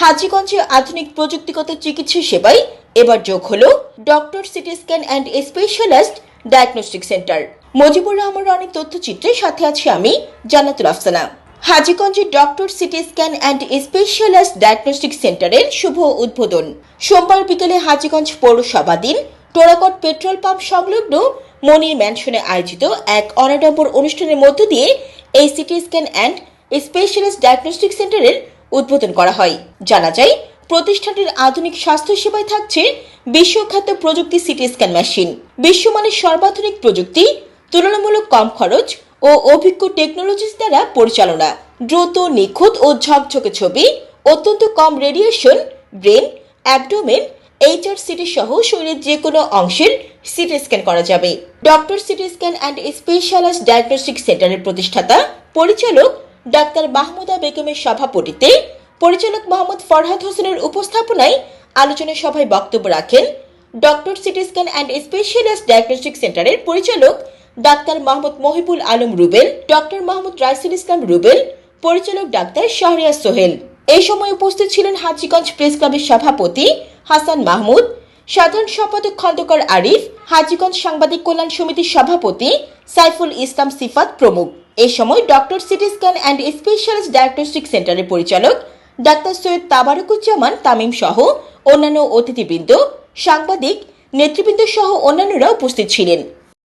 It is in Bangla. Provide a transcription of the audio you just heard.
হাজীগঞ্জে আধুনিক প্রযুক্তিগত চিকিৎসা সেবায় এবার যোগ হলো doctor CT scan and specialist diagnostic centre. Mujibur রহমানের অনেক তথ্যচিত্রের সাথে আছি আমি, Jannatul Afsana. হাজীগঞ্জে doctor CT scan and specialist diagnostic সেন্টারের শুভ উদ্বোধন। সোমবার বিকেলে হাজীগঞ্জ পৌরসভাধীন টোরাকট পেট্রোল পাম্প সংলগ্ন মনির ম্যানশনে আয়োজিত এক অনাডম্বর অনুষ্ঠানের মধ্য দিয়ে এই CT scan and specialist diagnostic সেন্টারের উদ্বোধন করা হয়। জানা যায়, প্রতিষ্ঠানটির আধুনিক স্বাস্থ্য সেবায় থাকছে বিশ্বখ্যাত প্রযুক্তি সিটি স্ক্যান মেশিন। বিশ্বমানের সর্বাধুনিক প্রযুক্তি, তুলনামূলক কম খরচ ও অভিজ্ঞ টেকনোলজিস দ্বারা পরিচালনা। দ্রুত, নিখুঁত ও ঝকঝকে ছবি, অত্যন্ত কম radiation, brain, abdomen, HR CT সহ শরীরের যে কোনো অংশের সিটি স্ক্যান করা যাবে। Doctor CT scan and specialized diagnostic সেন্টারের প্রতিষ্ঠাতা, পরিচালক ডাক্তার মাহমুদা বেগমের সভাপতিতে পরিচালক মোহাম্মদ ফরহাদ হোসেনের উপস্থাপনায় আলোচনা সভায় বক্তব্য রাখেন doctor CT scan and specialized diagnostic সেন্টারের পরিচালক ডাক্তার মোহাম্মদ মহিবুল আলম রুবেল, ডক্টর মোহাম্মদ রাইসুল ইসলাম রুবেল, পরিচালক ডাক্তার শাহরিয়াজ সোহেল। এই সময় উপস্থিত ছিলেন হাজীগঞ্জ প্রেস ক্লাবের সভাপতি হাসান মাহমুদ, সাধারণ সম্পাদক খন্দকার আরিফ, হাজীগঞ্জ সাংবাদিক কল্যাণ সমিতির সভাপতি সাইফুল ইসলাম সিফাত প্রমুখ। এই সময় doctor CT scan and specialist diagnostic সেন্টারের পরিচালক ডাক্তার সৈয়দ তাবারকুজ্জামান তামিম সহ অন্যান্য অতিথিবৃন্দ, সাংবাদিক, নেতৃবৃন্দ সহ অন্যান্যরা উপস্থিত ছিলেন।